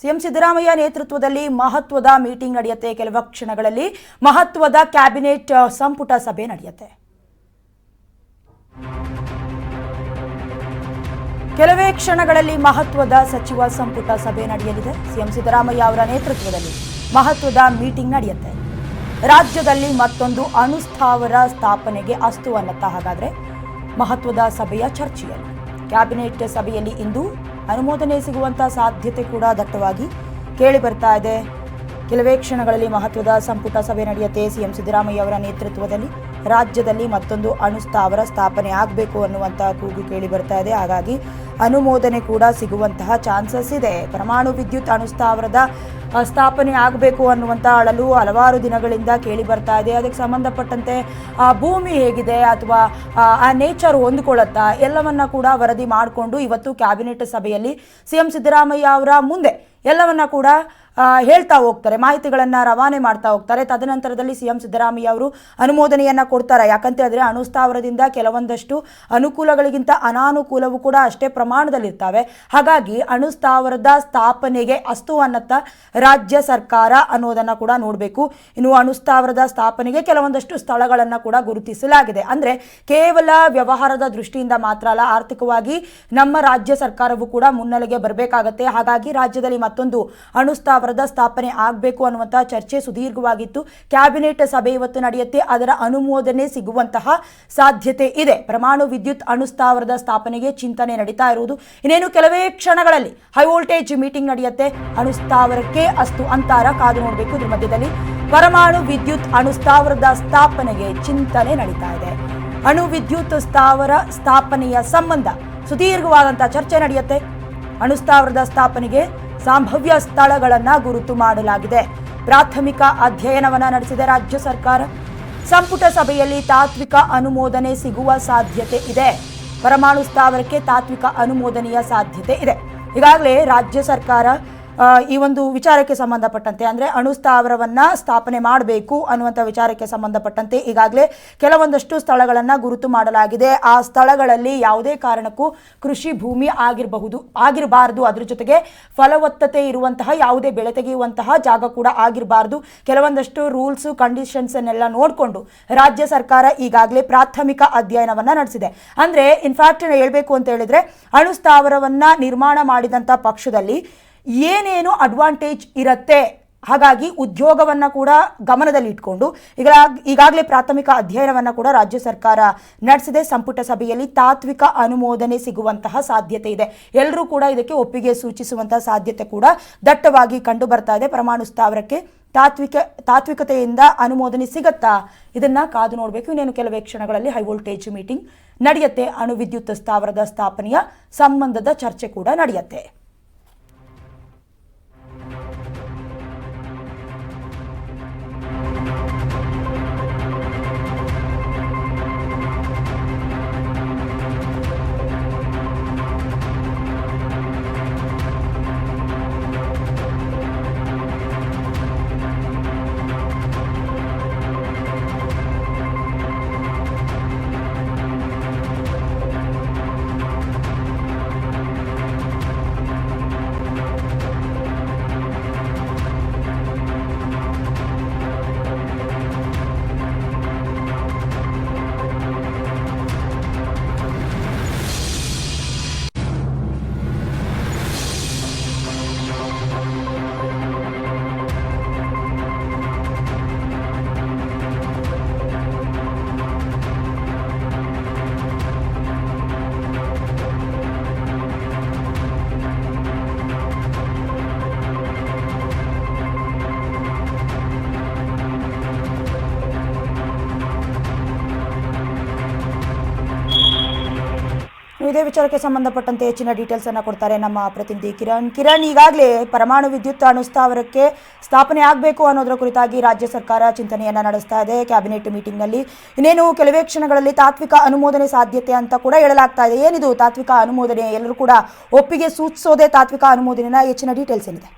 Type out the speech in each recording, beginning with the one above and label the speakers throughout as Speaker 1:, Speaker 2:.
Speaker 1: CM Siddaramaiah ನೇತೃತ್ವದಲ್ಲಿ ಮಹತ್ವದ meeting ನಡೆಯುತ್ತೆ. ಕೆಲವು ಕ್ಷಣಗಳಲ್ಲಿ ಮಹತ್ವದ ಕ್ಯಾಬಿನೆಟ್ ಸಂಪುಟ ಸಭೆ ನಡೆಯುತ್ತೆ. ಕೆಲವೇ ಕ್ಷಣಗಳಲ್ಲಿ ಮಹತ್ವದ ಸಚಿವ ಸಂಪುಟ ಸಭೆ ನಡೆಯಲಿದೆ. ಸಿಎಂ ಸಿದ್ದರಾಮಯ್ಯ ಅವರ ನೇತೃತ್ವದಲ್ಲಿ ಮಹತ್ವದ ಮೀಟಿಂಗ್ ನಡೆಯುತ್ತೆ. ರಾಜ್ಯದಲ್ಲಿ ಮತ್ತೊಂದು ಅನುಸ್ಥಾವರ ಸ್ಥಾಪನೆಗೆ ಅಸ್ತು ಅನ್ನತ್ತ ಹಾಗಾದ್ರೆ ಮಹತ್ವದ ಸಭೆಯ ಚರ್ಚೆಯಲ್ಲಿ, ಕ್ಯಾಬಿನೆಟ್ ಸಭೆಯಲ್ಲಿ ಇಂದು ಅನುಮೋದನೆ ಸಿಗುವಂತ ಸಾಧ್ಯತೆ ಕೂಡ ದಟ್ಟವಾಗಿ ಕೇಳಿ ಬರ್ತಾ ಇದೆ. ಕೆಲವೇ ಕ್ಷಣಗಳಲ್ಲಿ ಮಹತ್ವದ ಸಂಪುಟ ಸಭೆ ನಡೆಯುತ್ತೆ. ಸಿಎಂ ಸಿದ್ದರಾಮಯ್ಯ ಅವರ ನೇತೃತ್ವದಲ್ಲಿ ರಾಜ್ಯದಲ್ಲಿ ಮತ್ತೊಂದು ಅಣು ಸ್ಥಾವರ ಸ್ಥಾಪನೆ ಆಗಬೇಕು ಅನ್ನುವಂತಹ ಕೂಗು ಕೇಳಿ ಬರ್ತಾ ಇದೆ. ಹಾಗಾಗಿ ಅನುಮೋದನೆ ಕೂಡ ಸಿಗುವಂತಹ ಚಾನ್ಸಸ್ ಇದೆ. ಪರಮಾಣು ವಿದ್ಯುತ್ ಅಣು ಸ್ಥಾವರದ ಸ್ಥಾಪನೆ ಆಗಬೇಕು ಅನ್ನುವಂಥ ಅಳಲು ಹಲವಾರು ದಿನಗಳಿಂದ ಕೇಳಿ ಬರ್ತಾ ಇದೆ. ಅದಕ್ಕೆ ಸಂಬಂಧಪಟ್ಟಂತೆ ಆ ಭೂಮಿ ಹೇಗಿದೆ ಅಥವಾ ಆ, ನೇಚರ್ ಹೊಂದ್ಕೊಳ್ಳುತ್ತಾ ಎಲ್ಲವನ್ನ ಕೂಡ ವರದಿ ಮಾಡಿಕೊಂಡು ಇವತ್ತು ಕ್ಯಾಬಿನೆಟ್ ಸಭೆಯಲ್ಲಿ ಸಿಎಂ ಸಿದ್ದರಾಮಯ್ಯ ಅವರ ಮುಂದೆ ಎಲ್ಲವನ್ನ ಕೂಡ ಹೇಳ್ತಾ ಹೋಗ್ತಾರೆ, ಮಾಹಿತಿಗಳನ್ನು ರವಾನೆ ಮಾಡ್ತಾ ಹೋಗ್ತಾರೆ. ತದನಂತರದಲ್ಲಿ ಸಿಎಂ ಸಿದ್ದರಾಮಯ್ಯ ಅವರು ಅನುಮೋದನೆಯನ್ನ ಕೊಡ್ತಾರೆ. ಯಾಕಂತ ಹೇಳಿದ್ರೆ ಅಣುಸ್ಥಾವರದಿಂದ ಕೆಲವೊಂದಷ್ಟು ಅನುಕೂಲಗಳಿಗಿಂತ ಅನಾನುಕೂಲವೂ ಕೂಡ ಅಷ್ಟೇ ಪ್ರಮಾಣದಲ್ಲಿರ್ತವೆ. ಹಾಗಾಗಿ ಅಣುಸ್ಥಾವರದ ಸ್ಥಾಪನೆಗೆ ಅಸ್ತು ಅನ್ನತ್ತ ರಾಜ್ಯ ಸರ್ಕಾರ ಅನ್ನೋದನ್ನ ಕೂಡ ನೋಡಬೇಕು. ಇನ್ನು ಅಣುಸ್ಥಾವರದ ಸ್ಥಾಪನೆಗೆ ಕೆಲವೊಂದಷ್ಟು ಸ್ಥಳಗಳನ್ನು ಕೂಡ ಗುರುತಿಸಲಾಗಿದೆ. ಅಂದ್ರೆ ಕೇವಲ ವ್ಯವಹಾರದ ದೃಷ್ಟಿಯಿಂದ ಮಾತ್ರ ಅಲ್ಲ, ಆರ್ಥಿಕವಾಗಿ ನಮ್ಮ ರಾಜ್ಯ ಸರ್ಕಾರವು ಕೂಡ ಮುನ್ನೆಲೆಗೆ ಬರಬೇಕಾಗತ್ತೆ. ಹಾಗಾಗಿ ರಾಜ್ಯದಲ್ಲಿ ಮತ್ತೊಂದು ಅಣುಸ್ಥಾವರದ ಸ್ಥಾಪನೆ ಆಗಬೇಕು ಅನ್ನುವಂತಹ ಚರ್ಚೆ ಸುದೀರ್ಘವಾಗಿತ್ತು. ಕ್ಯಾಬಿನೆಟ್ ಸಭೆ ಇವತ್ತು ನಡೆಯುತ್ತೆ. ಅದರ ಅನುಮೋದನೆ ಸಿಗುವಂತಹ ಸಾಧ್ಯತೆ ಇದೆ. ಪರಮಾಣು ವಿದ್ಯುತ್ ಅಣುಸ್ಥಾವರದ ಸ್ಥಾಪನೆಗೆ ಚಿಂತನೆ ನಡೀತಾ ಇರುವುದು. ಇನ್ನೇನು ಕೆಲವೇ ಕ್ಷಣಗಳಲ್ಲಿ ಹೈ ವೋಲ್ಟೇಜ್ ಮೀಟಿಂಗ್ ನಡೆಯುತ್ತೆ. ಅಣುಸ್ಥಾವರಕ್ಕೆ ಅಸ್ತು ಅಂತಾರ ಕಾದು ನೋಡಬೇಕು. ಇದ್ರ ಮಧ್ಯದಲ್ಲಿ ಪರಮಾಣು ವಿದ್ಯುತ್ ಅಣುಸ್ಥಾವರದ ಸ್ಥಾಪನೆಗೆ ಚಿಂತನೆ ನಡೀತಾ ಇದೆ. ಅಣು ವಿದ್ಯುತ್ ಸ್ಥಾವರ ಸ್ಥಾಪನೆಯ ಸಂಬಂಧ ಸುದೀರ್ಘವಾದಂತಹ ಚರ್ಚೆ ನಡೆಯುತ್ತೆ. ಅಣುಸ್ಥಾವರದ ಸ್ಥಾಪನೆಗೆ ಸಂಭವ್ಯ ಸ್ಥಳಗಳನ್ನು ಗುರುತು ಮಾಡಲಾಗಿದೆ. ಪ್ರಾಥಮಿಕ ಅಧ್ಯಯನವನ್ನ ನಡೆಸಿದ ರಾಜ್ಯ ಸರ್ಕಾರ, ಸಂಪುಟ ಸಭೆಯಲ್ಲಿ ತಾತ್ವಿಕ ಅನುಮೋದನೆ ಸಿಗುವ ಸಾಧ್ಯತೆ ಇದೆ. ಪರಮಾಣು ಸ್ಥಾವರಕ್ಕೆ ತಾತ್ವಿಕ ಅನುಮೋದನೆಯ ಸಾಧ್ಯತೆ ಇದೆ. ಈಗಾಗಲೇ ರಾಜ್ಯ ಸರ್ಕಾರ ಈ ಒಂದು ವಿಚಾರಕ್ಕೆ ಸಂಬಂಧಪಟ್ಟಂತೆ, ಅಂದರೆ ಅಣು ಸ್ಥಾವರವನ್ನು ಸ್ಥಾಪನೆ ಮಾಡಬೇಕು ಅನ್ನುವಂಥ ವಿಚಾರಕ್ಕೆ ಸಂಬಂಧಪಟ್ಟಂತೆ ಈಗಾಗಲೇ ಕೆಲವೊಂದಷ್ಟು ಸ್ಥಳಗಳನ್ನು ಗುರುತು ಮಾಡಲಾಗಿದೆ. ಆ ಸ್ಥಳಗಳಲ್ಲಿ ಯಾವುದೇ ಕಾರಣಕ್ಕೂ ಕೃಷಿ ಭೂಮಿ ಆಗಿರಬಹುದು, ಆಗಿರಬಾರದು. ಅದ್ರ ಜೊತೆಗೆ ಫಲವತ್ತತೆ ಇರುವಂತಹ, ಯಾವುದೇ ಬೆಳೆ ತೆಗೆಯುವಂತಹ ಜಾಗ ಕೂಡ ಆಗಿರಬಾರ್ದು. ಕೆಲವೊಂದಷ್ಟು ರೂಲ್ಸು ಕಂಡೀಷನ್ಸನ್ನೆಲ್ಲ ನೋಡಿಕೊಂಡು ರಾಜ್ಯ ಸರ್ಕಾರ ಈಗಾಗಲೇ ಪ್ರಾಥಮಿಕ ಅಧ್ಯಯನವನ್ನು ನಡೆಸಿದೆ. ಅಂದರೆ, ಇನ್ಫ್ಯಾಕ್ಟ್ ಹೇಳಬೇಕು ಅಂತ ಹೇಳಿದರೆ, ಅಣು ಸ್ಥಾವರವನ್ನು ನಿರ್ಮಾಣ ಮಾಡಿದಂಥ ಪಕ್ಷದಲ್ಲಿ ಏನೇನು ಅಡ್ವಾಂಟೇಜ್ ಇರುತ್ತೆ. ಹಾಗಾಗಿ ಉದ್ಯೋಗವನ್ನು ಕೂಡ ಗಮನದಲ್ಲಿ ಇಟ್ಕೊಂಡು ಈಗ ಈಗಾಗಲೇ ಪ್ರಾಥಮಿಕ ಅಧ್ಯಯನವನ್ನು ಕೂಡ ರಾಜ್ಯ ಸರ್ಕಾರ ನಡೆಸಿದೆ. ಸಂಪುಟ ಸಭೆಯಲ್ಲಿ ತಾತ್ವಿಕ ಅನುಮೋದನೆ ಸಿಗುವಂತಹ ಸಾಧ್ಯತೆ ಇದೆ. ಎಲ್ಲರೂ ಕೂಡ ಇದಕ್ಕೆ ಒಪ್ಪಿಗೆ ಸೂಚಿಸುವಂತಹ ಸಾಧ್ಯತೆ ಕೂಡ ದಟ್ಟವಾಗಿ ಕಂಡು ಬರ್ತಾ ಇದೆ. ಪರಮಾಣು ಸ್ಥಾವರಕ್ಕೆ ತಾತ್ವಿಕ, ತಾತ್ವಿಕತೆಯಿಂದ ಅನುಮೋದನೆ ಸಿಗತ್ತಾ? ಇದನ್ನ ಕಾದು ನೋಡಬೇಕು. ಇನ್ನೇನು ಕೆಲವೇ ಕ್ಷಣಗಳಲ್ಲಿ ಹೈ ವೋಲ್ಟೇಜ್ ಮೀಟಿಂಗ್ ನಡೆಯುತ್ತೆ. ಅಣು ವಿದ್ಯುತ್ ಸ್ಥಾವರದ ಸ್ಥಾಪನೆಯ ಸಂಬಂಧದ ಚರ್ಚೆ ಕೂಡ ನಡೆಯುತ್ತೆ. ಇದೇ ವಿಚಾರಕ್ಕೆ ಸಂಬಂಧಪಟ್ಟಂತೆ ಹೆಚ್ಚಿನ ಡೀಟೇಲ್ಸ್ ಅನ್ನು ಕೊಡ್ತಾರೆ ನಮ್ಮ ಪ್ರತಿನಿಧಿ ಕಿರಣ್. ಕಿರಣ್, ಈಗಾಗಲೇ ಪರಮಾಣು ವಿದ್ಯುತ್ ಅನುಸ್ಥಾವರಕ್ಕೆ ಸ್ಥಾಪನೆ ಆಗಬೇಕು ಅನ್ನೋದರ ಕುರಿತಾಗಿ ರಾಜ್ಯ ಸರ್ಕಾರ ಚಿಂತನೆಯನ್ನ ನಡೆಸ್ತಾ ಇದೆ. ಕ್ಯಾಬಿನೆಟ್ ಮೀಟಿಂಗ್ನಲ್ಲಿ ಇನ್ನೇನು ಕೆಲವೇ ಕ್ಷಣಗಳಲ್ಲಿ ತಾತ್ವಿಕ ಅನುಮೋದನೆ ಸಾಧ್ಯತೆ ಅಂತ ಕೂಡ ಹೇಳಲಾಗ್ತಾ ಇದೆ. ಏನಿದು ತಾತ್ವಿಕ ಅನುಮೋದನೆ? ಎಲ್ಲರೂ ಕೂಡ ಒಪ್ಪಿಗೆ ಸೂಚಿಸೋದೇ ತಾತ್ವಿಕ ಅನುಮೋದನೆನ ಹೆಚ್ಚಿನ ಡೀಟೇಲ್ಸ್ ಏನಿದೆ?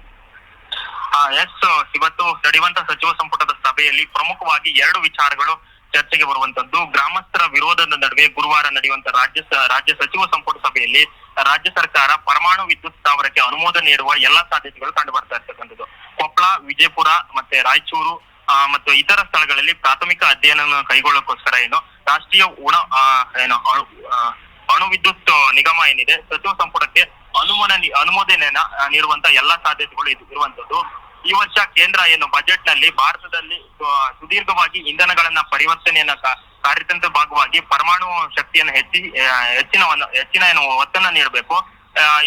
Speaker 2: ಎಸ್ ಇವತ್ತು ನಡೆಯುವಂತಹ ಸಚಿವ ಸಂಪುಟದ ಸಭೆಯಲ್ಲಿ ಪ್ರಮುಖವಾಗಿ ಎರಡು ವಿಚಾರಗಳು ಚರ್ಚೆಗೆ ಬರುವಂತದ್ದು. ಗ್ರಾಮಸ್ಥರ ವಿರೋಧದ ನಡುವೆ ಗುರುವಾರ ನಡೆಯುವಂತ ರಾಜ್ಯ ರಾಜ್ಯ ಸಚಿವ ಸಂಪುಟ ಸಭೆಯಲ್ಲಿ ರಾಜ್ಯ ಸರ್ಕಾರ ಪರಮಾಣು ವಿದ್ಯುತ್ ಸ್ಥಾವರಕ್ಕೆ ಅನುಮೋದನೆ ನೀಡುವ ಎಲ್ಲಾ ಸಾಧ್ಯತೆಗಳು ಕಂಡು ಬರ್ತಾ ಇರ್ತಕ್ಕಂಥದ್ದು. ಕೊಪ್ಪಳ ವಿಜಯಪುರ ಮತ್ತೆ ರಾಯಚೂರು ಮತ್ತು ಇತರ ಸ್ಥಳಗಳಲ್ಲಿ ಪ್ರಾಥಮಿಕ ಅಧ್ಯಯನ ಕೈಗೊಳ್ಳೋಕೋಸ್ಕರ ಏನು ರಾಷ್ಟ್ರೀಯ ಉಣ ಏನು ಅಣು ವಿದ್ಯುತ್ ನಿಗಮ ಏನಿದೆ, ಸಚಿವ ಸಂಪುಟಕ್ಕೆ ಅನುಮೋದನೆ, ಅನುಮೋದನೆಯನ್ನ ನೀಡುವಂತ ಎಲ್ಲಾ ಸಾಧ್ಯತೆಗಳು ಇದು, ಇರುವಂತದ್ದು. ಈ ವರ್ಷ ಕೇಂದ್ರ ಏನು ಬಜೆಟ್ನಲ್ಲಿ ಭಾರತದಲ್ಲಿ ಸುದೀರ್ಘವಾಗಿ ಇಂಧನಗಳನ್ನ ಪರಿವರ್ತನೆಯನ್ನ ಕಾರ್ಯತಂತ್ರ ಭಾಗವಾಗಿ ಪರಮಾಣು ಶಕ್ತಿಯನ್ನು ಹೆಚ್ಚಿ ಹೆಚ್ಚಿನ ಹೆಚ್ಚಿನ ಏನು ಒತ್ತನ್ನ ನೀಡಬೇಕು.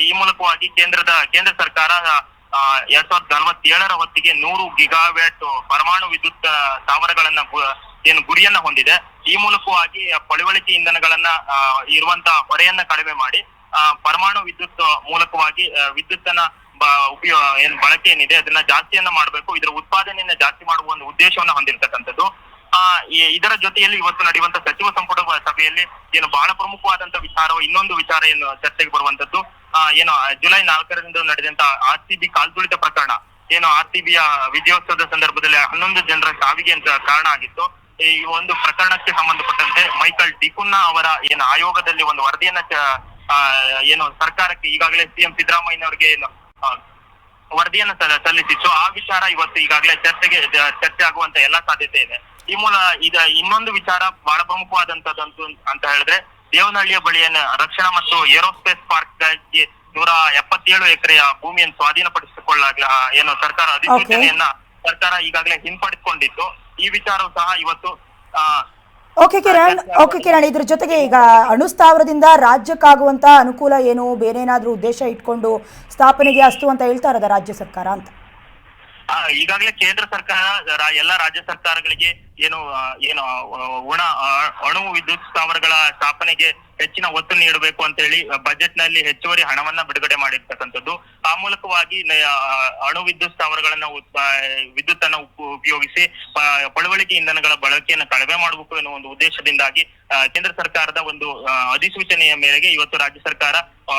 Speaker 2: ಈ ಮೂಲಕವಾಗಿ ಕೇಂದ್ರದ, ಕೇಂದ್ರ ಸರ್ಕಾರ ಎರಡ್ ಸಾವಿರದ ನಲವತ್ತೇಳರ ಹೊತ್ತಿಗೆ ನೂರು ಗಿಗಾವ್ಯಾಟ್ ಪರಮಾಣು ವಿದ್ಯುತ್ ಸ್ಥಾವರಗಳನ್ನ ಏನು ಗುರಿಯನ್ನ ಹೊಂದಿದೆ. ಈ ಮೂಲಕವಾಗಿ ಪಳಿವಳಿಕೆ ಇಂಧನಗಳನ್ನ ಇರುವಂತಹ ಇರುವಂತ ಹೊರೆಯನ್ನ ಕಡಿಮೆ ಮಾಡಿ ಪರಮಾಣು ವಿದ್ಯುತ್ ಮೂಲಕವಾಗಿ ವಿದ್ಯುತ್ತನ್ನ ಉಪಯೋಗ ಏನ್ ಬಳಕೆ ಏನಿದೆ, ಅದನ್ನ ಜಾಸ್ತಿಯನ್ನ ಮಾಡಬೇಕು. ಇದರ ಉತ್ಪಾದನೆಯನ್ನ ಜಾಸ್ತಿ ಮಾಡುವ ಒಂದು ಉದ್ದೇಶವನ್ನ ಹೊಂದಿರತಕ್ಕಂಥದ್ದು. ಆ ಇದರ ಜೊತೆಯಲ್ಲಿ ಇವತ್ತು ನಡೆಯುವಂತ ಸಚಿವ ಸಂಪುಟ ಸಭೆಯಲ್ಲಿ ಏನು ಬಹಳ ಪ್ರಮುಖವಾದಂತ ವಿಚಾರ ಇನ್ನೊಂದು ವಿಚಾರ ಏನು ಚರ್ಚೆಗೆ ಬರುವಂತದ್ದು ಏನು, ಜುಲೈ ನಾಲ್ಕರಿಂದ ನಡೆದಂತ ಆರ್ ಸಿ ಬಿ ಕಾಲ್ತುಳಿತ ಪ್ರಕರಣ. ಏನು, ಆರ್ ಸಿ ಬಿಯ ವಿಜಯೋತ್ಸವದ ಸಂದರ್ಭದಲ್ಲಿ ಹನ್ನೊಂದು ಜನರ ಸಾವಿಗೆ ಅಂತ ಕಾರಣ ಆಗಿತ್ತು. ಈ ಒಂದು ಪ್ರಕರಣಕ್ಕೆ ಸಂಬಂಧಪಟ್ಟಂತೆ ಮೈಕಲ್ ಡಿಕುನ್ನಾ ಅವರ, ಏನು, ಆಯೋಗದಲ್ಲಿ ಒಂದು ವರದಿಯನ್ನ ಏನು, ಸರ್ಕಾರಕ್ಕೆ ಈಗಾಗಲೇ ಸಿಎಂ ಸಿದ್ದರಾಮಯ್ಯನವರಿಗೆ ಏನು ವರದಿಯನ್ನ ಸಲ್ಲ- ಸಲ್ಲಿಸಿತ್ತು ಆ ವಿಚಾರ ಇವತ್ತು ಈಗಾಗಲೇ ಚರ್ಚೆಗೆ ಚರ್ಚೆ ಆಗುವಂತ ಎಲ್ಲಾ ಸಾಧ್ಯತೆ ಇದೆ. ಈ ಮೂಲ ಇದ ಇನ್ನೊಂದು ವಿಚಾರ ಬಹಳ ಪ್ರಮುಖವಾದಂತದ್ದು ಅಂತ ಹೇಳಿದ್ರೆ ದೇವನಹಳ್ಳಿಯ ಬಳಿಯನ್ನ ರಕ್ಷಣಾ ಮತ್ತು ಏರೋಸ್ಪೇಸ್ ಪಾರ್ಕ್ಗಾಗಿ ನೂರ ಎಪ್ಪತ್ತೇಳು ಎಕರೆಯ ಭೂಮಿಯನ್ನು ಸ್ವಾಧೀನಪಡಿಸಿಕೊಳ್ಳ ಏನು ಸರ್ಕಾರ ಅಧಿಸೂಚನೆಯನ್ನ ಸರ್ಕಾರ ಈಗಾಗಲೇ ಹಿಂಪಡೆದುಕೊಂಡಿತ್ತು. ಈ ವಿಚಾರವು ಸಹ ಇವತ್ತು ಆ
Speaker 1: ಓಕೆ ಕಿರಣ್ ಓಕೆ ಕಿರಣ್ ಇದ್ರ ಜೊತೆಗೆ ಈಗ ಅಣುಸ್ಥಾವರದಿಂದ ರಾಜ್ಯಕ್ಕಾಗುವಂತ ಅನುಕೂಲ ಏನು? ಬೇರೆ ಏನಾದ್ರೂ ಉದ್ದೇಶ ಇಟ್ಕೊಂಡು ಸ್ಥಾಪನೆಗೆ ಅಸ್ತು ಅಂತ ಹೇಳ್ತಾ ಇರೋದ ರಾಜ್ಯ ಸರ್ಕಾರ ಅಂತ?
Speaker 2: ಈಗಾಗಲೇ ಕೇಂದ್ರ ಸರ್ಕಾರ ಎಲ್ಲ ರಾಜ್ಯ ಸರ್ಕಾರಗಳಿಗೆ ಏನು ಏನು ಒಣ ಅಣು ವಿದ್ಯುತ್ ಸ್ಥಾವರಗಳ ಸ್ಥಾಪನೆಗೆ ಹೆಚ್ಚಿನ ಒತ್ತು ನೀಡಬೇಕು ಅಂತ ಹೇಳಿ ಬಜೆಟ್ನಲ್ಲಿ ಹೆಚ್ಚುವರಿ ಹಣವನ್ನ ಬಿಡುಗಡೆ ಮಾಡಿರ್ತಕ್ಕಂಥದ್ದು. ಆ ಮೂಲಕವಾಗಿ ಅಣು ವಿದ್ಯುತ್ ಸ್ಥಾವರಗಳನ್ನ ವಿದ್ಯುತ್ ಅನ್ನ ಉಪ- ಉಪಯೋಗಿಸಿ ಪಳವಳಿಕೆ ಇಂಧನಗಳ ಬಳಕೆಯನ್ನು ಕಡಿಮೆ ಮಾಡಬೇಕು ಎನ್ನುವ ಒಂದು ಉದ್ದೇಶದಿಂದಾಗಿ ಕೇಂದ್ರ ಸರ್ಕಾರದ ಒಂದು ಅಧಿಸೂಚನೆಯ ಮೇರೆಗೆ ಇವತ್ತು ರಾಜ್ಯ ಸರ್ಕಾರ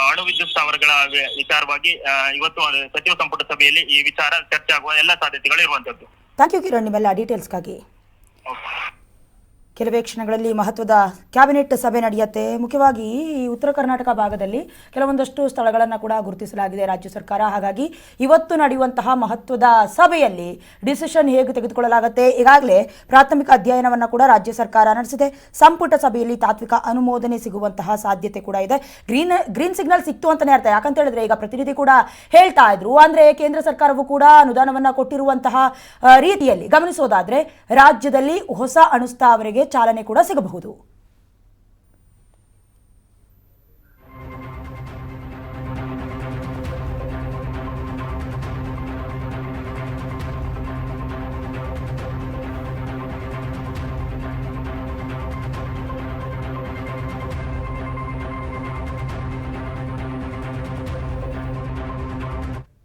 Speaker 2: ಅಣು ವಿದ್ಯುತ್ ಸ್ಥಾವರಗಳ ವಿಚಾರವಾಗಿ ಇವತ್ತು ಸಚಿವ ಸಂಪುಟ ಸಭೆಯಲ್ಲಿ ಈ ವಿಚಾರ ಚರ್ಚೆ ಆಗುವ ಎಲ್ಲ ಸಾಧ್ಯತೆಗಳು ಇರುವಂತದ್ದು.
Speaker 1: ಥ್ಯಾಂಕ್ ಯು ಕಿರಣ್ ನಿಮ್ಮೆಲ್ಲ ಡೀಟೇಲ್ಸ್ಗಾಗಿ ಕೆಲವೇ ಕ್ಷಣಗಳಲ್ಲಿ ಮಹತ್ವದ ಕ್ಯಾಬಿನೆಟ್ ಸಭೆ ನಡೆಯುತ್ತೆ. ಮುಖ್ಯವಾಗಿ ಉತ್ತರ ಕರ್ನಾಟಕ ಭಾಗದಲ್ಲಿ ಕೆಲವೊಂದಷ್ಟು ಸ್ಥಳಗಳನ್ನು ಕೂಡ ಗುರುತಿಸಲಾಗಿದೆ ರಾಜ್ಯ ಸರ್ಕಾರ. ಹಾಗಾಗಿ ಇವತ್ತು ನಡೆಯುವಂತಹ ಮಹತ್ವದ ಸಭೆಯಲ್ಲಿ ಡಿಸಿಷನ್ ಹೇಗೆ ತೆಗೆದುಕೊಳ್ಳಲಾಗುತ್ತೆ? ಈಗಾಗಲೇ ಪ್ರಾಥಮಿಕ ಅಧ್ಯಯನವನ್ನು ಕೂಡ ರಾಜ್ಯ ಸರ್ಕಾರ ನಡೆಸಿದೆ. ಸಂಪುಟ ಸಭೆಯಲ್ಲಿ ತಾತ್ವಿಕ ಅನುಮೋದನೆ ಸಿಗುವಂತಹ ಸಾಧ್ಯತೆ ಕೂಡ ಇದೆ. ಗ್ರೀನ್ ಗ್ರೀನ್ ಸಿಗ್ನಲ್ ಸಿಕ್ತು ಅಂತಲೇ ಅರ್ಥ. ಯಾಕಂತ ಹೇಳಿದ್ರೆ ಈಗ ಪ್ರತಿನಿಧಿ ಕೂಡ ಹೇಳ್ತಾ ಇದ್ರು. ಅಂದರೆ ಕೇಂದ್ರ ಸರ್ಕಾರವು ಕೂಡ ಅನುದಾನವನ್ನು ಕೊಟ್ಟಿರುವಂತಹ ರೀತಿಯಲ್ಲಿ ಗಮನಿಸೋದಾದ್ರೆ ರಾಜ್ಯದಲ್ಲಿ ಹೊಸ ಅಣುಸ್ಥಾವರಿಗೆ ಚಾಲನೆ ಕೂಡ ಸಿಗಬಹುದು.